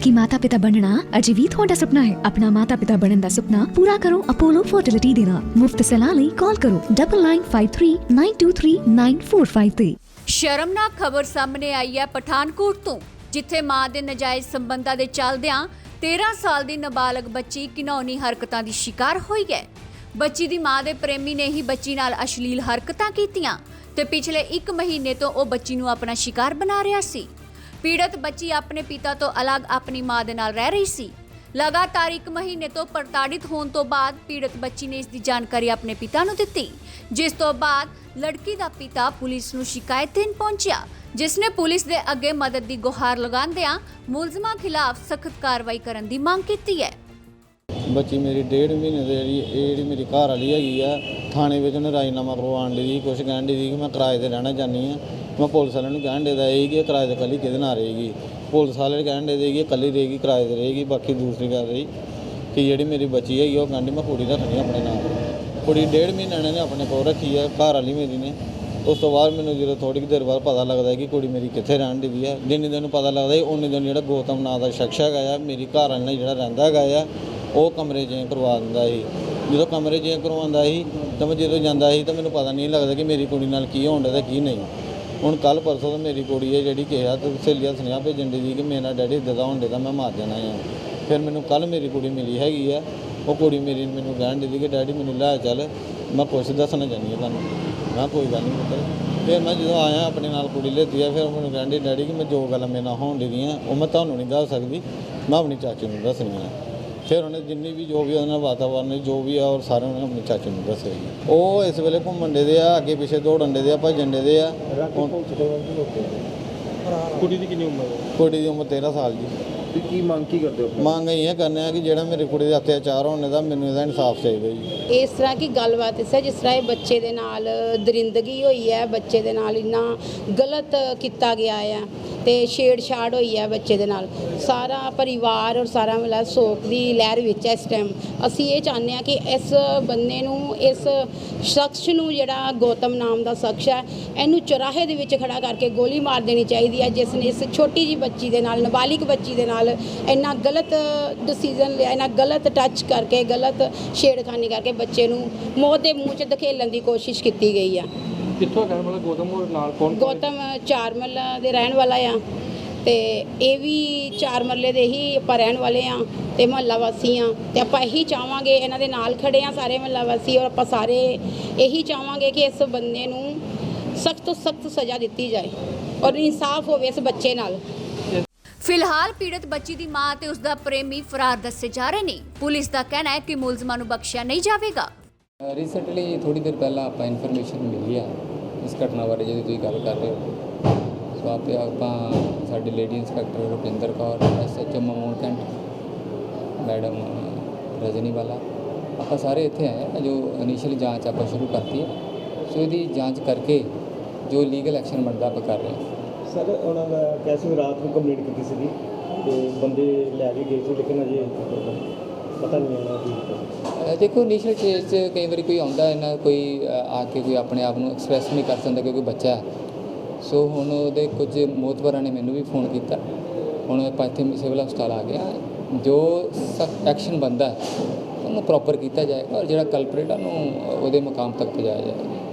ਕਿ ਮਾਤਾ-ਪਿਤਾ ਬਣਨਾ ਅਜੇ ਵੀ ਤੁਹਾਡਾ ਸੁਪਨਾ ਹੈ ਆਪਣਾ ਮਾਤਾ-ਪਿਤਾ ਬਣਨ ਦਾ ਸੁਪਨਾ ਪੂਰਾ ਕਰੋ ਅਪੋਲੋ ਫਰਟੀਲਿਟੀ ਦੇ ਨਾਲ ਮੁਫਤ ਸਲਾਹ ਲਈ ਕਾਲ ਕਰੋ 9953923945 ਤੇ ਸ਼ਰਮਨਾਕ ਖਬਰ ਸਾਹਮਣੇ ਆਈ ਹੈ ਪਠਾਨਕੋਟ ਤੋਂ ਜਿੱਥੇ ਮਾਂ ਦੇ ਨਜਾਇਜ਼ ਸੰਬੰਧਾਂ ਦੇ ਚੱਲਦਿਆਂ 13 ਸਾਲ ਦੀ ਨਾਬਾਲਗ ਬੱਚੀ ਘਿਨੌਣੀ ਹਰਕਤਾਂ ਦੀ ਸ਼ਿਕਾਰ ਹੋਈ ਹੈ ਬੱਚੀ ਦੀ ਮਾਂ ਦੇ ਪ੍ਰੇਮੀ ਨੇ ਹੀ ਬੱਚੀ ਨਾਲ ਅਸ਼ਲੀਲ ਹਰਕਤਾਂ ਕੀਤੀਆਂ ਤੇ ਪਿਛਲੇ 1 ਮਹੀਨੇ ਤੋਂ ਉਹ ਬੱਚੀ ਨੂੰ ਆਪਣਾ ਸ਼ਿਕਾਰ ਬਣਾ ਰਿਹਾ ਸੀ ਪੀੜਤ ਬੱਚੀ ਆਪਣੇ ਪਿਤਾ ਤੋਂ ਅਲੱਗ ਆਪਣੀ ਮਾਂ ਦੇ ਨਾਲ ਰਹਿ ਰਹੀ ਸੀ। ਲਗਾਤਾਰ 1 ਮਹੀਨੇ ਤੋਂ ਪ੍ਰਤਾੜਿਤ ਹੋਣ ਤੋਂ ਬਾਅਦ ਪੀੜਤ ਬੱਚੀ ਨੇ ਇਸ ਦੀ ਜਾਣਕਾਰੀ ਆਪਣੇ ਪਿਤਾ ਨੂੰ ਦਿੱਤੀ, ਜਿਸ ਤੋਂ ਬਾਅਦ ਲੜਕੀ ਦਾ ਪਿਤਾ ਪੁਲਿਸ ਨੂੰ ਸ਼ਿਕਾਇਤ ਦੇਣ ਪਹੁੰਚਿਆ, ਜਿਸ ਨੇ ਪੁਲਿਸ ਦੇ ਅੱਗੇ ਮਦਦ ਦੀ ਗੁਹਾਰ ਲਗਾਉਂਦਿਆਂ ਮੁਲਜ਼ਮਾਂ ਖਿਲਾਫ ਸਖਤ ਕਾਰਵਾਈ ਕਰਨ ਦੀ ਮੰਗ ਕੀਤੀ ਹੈ। ਬੱਚੀ ਮੇਰੀ ਡੇਢ ਮਹੀਨੇ ਦੀ ਜਿਹੜੀ, ਇਹ ਜਿਹੜੀ ਮੇਰੀ ਘਰ ਵਾਲੀ ਹੈਗੀ ਆ, ਥਾਣੇ ਵਿੱਚ ਉਹਨੇ ਰਾਜੀਨਾਮਾ ਕਰਵਾਉਣ ਲਈ ਕੁਝ ਕਹਿਣ ਦੀ ਸੀ ਕਿ ਮੈਂ ਕਿਰਾਏ ਤੇ ਰਹਿਣਾ ਚਾਹੁੰਦੀ ਆ ਮੈਂ ਪੁਲਿਸ ਵਾਲਿਆਂ ਨੂੰ ਕਹਿਣ ਦੇਦਾ ਇਹ ਕਿ ਕਿਰਾਏ ਤੇ ਕੱਲੀ ਕਿਹਦੇ ਨਾਲ ਰਹੇਗੀ? ਪੁਲਿਸ ਵਾਲੇ ਕਹਿਣ ਦੇ ਕਿ ਇਹ ਕੱਲੀ ਰਹੇਗੀ, ਕਿਰਾਏ ਤੇ ਰਹੇਗੀ, ਬਾਕੀ ਦੂਸਰੀ ਗੱਲ ਰਹੀ ਕਿ ਜਿਹੜੀ ਮੇਰੀ ਬੱਚੀ ਹੈਗੀ ਉਹ ਕਹਿੰਦੀ ਮੈਂ ਕੁੜੀ ਰੱਖਣੀ ਆ ਆਪਣੇ ਨਾਲ। ਕੁੜੀ ਡੇਢ ਮਹੀਨਾ ਇਹਨਾਂ ਨੇ ਆਪਣੇ ਕੋਲ ਰੱਖੀ ਹੈ ਘਰ ਵਾਲੀ ਮੇਰੀ ਨੇ। ਉਸ ਤੋਂ ਬਾਅਦ ਮੈਨੂੰ ਜਦੋਂ ਥੋੜੀ ਦੇਰ ਬਾਅਦ ਪਤਾ ਲੱਗਦਾ ਕਿ ਕੁੜੀ ਮੇਰੀ ਕਿੱਥੇ ਰਹਿਣ ਦੀ ਹੈ ਜਿੰਨੇ ਦਿਨ ਪਤਾ ਲੱਗਦਾ ਉਨੇ ਦਿਨ ਜਿਹੜਾ ਗੌਤਮ ਨਾਂ ਦਾ ਸ਼ਖਸ ਹੈਗਾ ਆ, ਮੇਰੀ ਘਰ ਵਾਲੀ ਨਾਲ ਜਿਹੜਾ ਰਹਿੰਦਾ ਹੈਗਾ ਆ, ਉਹ ਕਮਰੇ ਚੇਂਜ ਕਰਵਾ ਦਿੰਦਾ ਸੀ। ਜਦੋਂ ਕਮਰੇ ਚੇਂਜ ਕਰਵਾਉਂਦਾ ਸੀ, ਤਾਂ ਮੈਂ ਜਦੋਂ ਜਾਂਦਾ ਸੀ, ਤਾਂ ਮੈਨੂੰ ਪਤਾ ਨਹੀਂ ਲੱਗਦਾ ਕਿ ਮੇਰੀ ਕੁੜੀ ਨਾਲ ਕੀ ਹੋਣ ਡਿਆ ਤੇ ਕੀ ਨਹੀਂ। ਹੁਣ ਕੱਲ ਪਰਸੋਂ ਤੋਂ ਮੇਰੀ ਕੁੜੀ ਹੈ ਜਿਹੜੀ ਕਿਹਾ ਤੇ ਸਹੇਲੀਆਂ ਸੁਨੇਹਾ ਭੇਜਣ ਦੀ ਕਿ ਮੇਰਾ ਡੈਡੀ ਇੱਦਾਂ ਦਾ ਹੋਣ ਡਿਆ ਤਾਂ ਮੈਂ ਮਾਰ ਜਾਣਾ ਆ। ਫਿਰ ਮੈਨੂੰ ਕੱਲ ਮੇਰੀ ਕੁੜੀ ਮਿਲੀ ਹੈਗੀ ਆ। ਉਹ ਕੁੜੀ ਮੇਰੀ ਮੈਨੂੰ ਕਹਿਣ ਦੀ ਕਿ ਡੈਡੀ ਮੈਨੂੰ ਲੈ ਚੱਲ, ਮੈਂ ਕੁਛ ਦੱਸਣਾ ਚਾਹੁੰਦੀ ਹਾਂ ਤੁਹਾਨੂੰ। ਮੈਂ ਕਿਹਾ ਕੋਈ ਗੱਲ ਨਹੀਂ ਪੁੱਤਰ। ਫਿਰ ਮੈਂ ਜਦੋਂ ਆਇਆ ਆਪਣੇ ਨਾਲ ਕੁੜੀ ਲੈਤੀ ਆ, ਫਿਰ ਉਹ ਮੈਨੂੰ ਕਹਿੰਦੀ ਡੈਡੀ ਕਿ ਮੈਂ ਜੋ ਗੱਲਾਂ ਮੇਰੇ ਨਾਲ ਹੋਣ ਦੀਆਂ ਉਹ ਮੈਂ ਤੁਹਾਨੂੰ ਨਹੀਂ ਦੱਸ ਸਕਦੀ। ਮੈਂ ਆਪਣੀ ਚਾਚੀ ਨੂੰ ਦੱਸਣੀ ਦੱਸਣੀਆਂ। ਫਿਰ ਉਹਨੇ ਜਿੰਨੀ ਵੀ ਜੋ ਵੀ ਉਹਦੇ ਨਾਲ ਵਾਤਾਵਰਨ ਜੋ ਵੀ ਆ ਔਰ ਸਾਰੇ ਉਹਨੇ ਆਪਣੇ ਚਾਚੇ ਨੂੰ ਦੱਸਿਆ ਜੀ। ਉਹ ਇਸ ਵੇਲੇ ਘੁੰਮਣ ਦੇ ਦੇ ਆ ਅੱਗੇ ਪਿੱਛੇ ਦੌੜਨ ਦੇ ਦੇ ਆ ਭੱਜਣ ਦੇ ਦੇ ਆ। ਹੁਣ ਕੁੜੀ ਦੀ ਕਿੰਨੀ ਉਮਰ ਹੈ? ਕੁੜੀ ਦੀ ਉਮਰ 13 ਸਾਲ ਜੀ। ਤੇ ਕੀ ਮੰਗ ਕੀ ਕਰਦੇ ਹੋ ਮੰਗ ਇਹ ਹੈ ਕਰਨੇ ਆ ਕਿ ਜਿਹੜਾ ਮੇਰੇ ਕੁੜੀ ਦੇ ਅਤਿਆਚਾਰ ਹੋਣੇ ਦਾ ਮੈਨੂੰ ਇਹਦਾ ਇਨਸਾਫ ਚਾਹੀਦਾ ਜੀ। ਇਸ ਤਰ੍ਹਾਂ ਕੀ ਗੱਲਬਾਤ ਇਸ ਹੈ ਜਿਸ ਤਰ੍ਹਾਂ ਇਹ ਬੱਚੇ ਦੇ ਨਾਲ ਦਰਿੰਦਗੀ ਹੋਈ ਹੈ ਬੱਚੇ ਦੇ ਨਾਲ ਇੰਨਾ ਗਲਤ ਕੀਤਾ ਗਿਆ ਹੈ ਤੇ ਛੇੜਛਾੜ ਹੋਈ ਹੈ ਬੱਚੇ ਦੇ ਨਾਲ। ਸਾਰਾ ਪਰਿਵਾਰ ਔਰ ਸਾਰਾ ਮਿਲਾ ਸੋਕ ਦੀ ਲਹਿਰ ਵਿੱਚ ਹੈ ਇਸ ਟਾਈਮ ਅਸੀਂ ਇਹ ਚਾਹੁੰਦੇ ਹਾਂ ਕਿ ਇਸ ਬੰਦੇ ਨੂੰ, ਇਸ ਸ਼ਖਸ ਨੂੰ ਜਿਹੜਾ ਗੌਤਮ ਨਾਮ ਦਾ ਸ਼ਖਸ ਹੈ, ਇਹਨੂੰ ਚੁਰਾਹੇ ਦੇ ਵਿੱਚ ਖੜਾ ਕਰਕੇ ਗੋਲੀ ਮਾਰ ਦੇਣੀ ਚਾਹੀਦੀ ਹੈ, ਜਿਸ ਨੇ ਇਸ ਛੋਟੀ ਜੀ ਬੱਚੀ ਦੇ ਨਾਲ, ਨਾਬਾਲਿਗ ਬੱਚੀ ਦੇ ਨਾਲ ਇੰਨਾ ਗਲਤ ਡਿਸੀਜਨ ਲਿਆ, ਇੰਨਾ ਗਲਤ ਟੱਚ ਕਰਕੇ, ਗਲਤ ਛੇੜਖਾਨੀ ਕਰਕੇ ਬੱਚੇ ਨੂੰ ਮੌਤ ਦੇ ਮੂੰਹ 'ਚ ਧਕੇਲਣ ਦੀ ਕੋਸ਼ਿਸ਼ ਕੀਤੀ ਗਈ ਆ। ਕਿੱਥੋਂ ਕਹਿਣ ਵਾਲਾ ਗੌਤਮ ਔਰ ਨਾਲ ਕੌਣ ਗੌਤਮ ਚਾਰ ਮੱਲਾ ਦੇ ਰਹਿਣ ਵਾਲਾ ਆ ਤੇ ਇਹ ਵੀ ਚਾਰ ਮਰਲੇ ਦੇ ਹੀ ਆਪਾਂ ਰਹਿਣ ਵਾਲੇ ਆ ਤੇ ਮਹੱਲਾ ਵਾਸੀ ਆ ਤੇ ਆਪਾਂ ਇਹੀ ਚਾਹਾਂਗੇ ਇਹਨਾਂ ਦੇ ਨਾਲ ਖੜੇ ਆ ਸਾਰੇ ਮਹੱਲਾ ਵਾਸੀ ਔਰ ਆਪਾਂ ਸਾਰੇ ਇਹੀ ਚਾਹਾਂਗੇ ਕਿ ਇਸ ਬੰਦੇ ਨੂੰ ਸਖਤ ਤੋਂ ਸਖਤ ਸਜ਼ਾ ਦਿੱਤੀ ਜਾਏ ਔਰ ਇਨਸਾਫ ਹੋਵੇ ਇਸ ਬੱਚੇ ਨਾਲ। ਫਿਲਹਾਲ ਪੀੜਤ ਬੱਚੀ ਦੀ ਮਾਂ ਤੇ ਉਸ ਦਾ ਪ੍ਰੇਮੀ ਫਰਾਰ ਦੱਸੇ ਜਾ ਰਹੇ ਨੇ। ਪੁਲਿਸ ਦਾ ਕਹਿਣਾ ਹੈ ਕਿ ਮੁਲਜ਼ਮਾਂ ਨੂੰ ਬਖਸ਼ਿਆ ਨਹੀਂ ਜਾਵੇਗਾ। ਰੀਸੈਂਟਲੀ ਥੋੜੀ ਦੇਰ ਪਹਿਲਾਂ ਆਪਾਂ ਇਨਫੋਰਮੇਸ਼ਨ ਮਿਲੀ ਆ ਇਸ ਘਟਨਾ ਬਾਰੇ ਜਿਹੜੀ ਤੁਸੀਂ ਗੱਲ ਕਰ ਰਹੇ ਹੋ। ਸੋ ਆਪੇ ਆਪਾਂ ਸਾਡੇ lady inspector Rupinder Kaur SHO Mamun cantt, madam Rajni ਵਾਲਾ, ਆਪਾਂ ਸਾਰੇ ਇੱਥੇ ਆਏ ਹਾਂ ਜੋ ਇਨੀਸ਼ੀਅਲ ਜਾਂਚ ਆਪਾਂ ਸ਼ੁਰੂ ਕਰਤੀ ਹੈ। ਸੋ ਇਹਦੀ ਜਾਂਚ ਕਰਕੇ ਜੋ ਲੀਗਲ ਐਕਸ਼ਨ ਬਣਦਾ ਆਪਾਂ ਕਰ ਰਹੇ ਹਾਂ। ਸਰ, ਉਹਨਾਂ ਦਾ ਕੈਸੇ ਰਾਤ ਨੂੰ ਕੰਪਲੀਟ ਕੀਤੀ ਸੀਗੀ, ਤੇ ਬੰਦੇ ਲੈ ਕੇ ਗਏ ਸੀ, ਲੇਕਿਨ ਅਜੇ ਪਤਾ ਨਹੀਂ ਆਣਾ ਕੀ ਅਹ ਦੇਖੋ ਇਨੀਸ਼ੀਅਲ ਸਟੇਜ 'ਚ ਕਈ ਵਾਰੀ ਕੋਈ ਆਉਂਦਾ ਹੈ ਕੋਈ ਅਹ, ਆ ਕੇ ਕੋਈ ਆਪਣੇ ਆਪ ਨੂੰ ਐਕਸਪ੍ਰੈਸ ਨਹੀਂ ਕਰ ਸਕਦਾ ਕਿਉਂਕਿ ਬੱਚਾ ਹੈ। ਸੋ ਹੁਣ ਉਹਦੇ ਕੁਝ ਮੋਤਬਰਾਂ ਨੇ ਮੈਨੂੰ ਵੀ ਫੋਨ ਕੀਤਾ। ਹੁਣ ਆਪਾਂ ਇੱਥੇ ਸਿਵਲ ਹਸਪਤਾਲ ਆ ਗਿਆ। ਜੋ ਸਖਤ ਐਕਸ਼ਨ ਬੰਦਾ ਉਹਨੂੰ ਪ੍ਰੋਪਰ ਕੀਤਾ ਜਾਏਗਾ ਔਰ ਜਿਹੜਾ ਕਲਪਰੇਟ ਆ ਉਹਨੂੰ ਉਹਦੇ ਮੁਕਾਮ ਤੱਕ ਪਹੁੰਚਾਇਆ ਜਾਏਗਾ।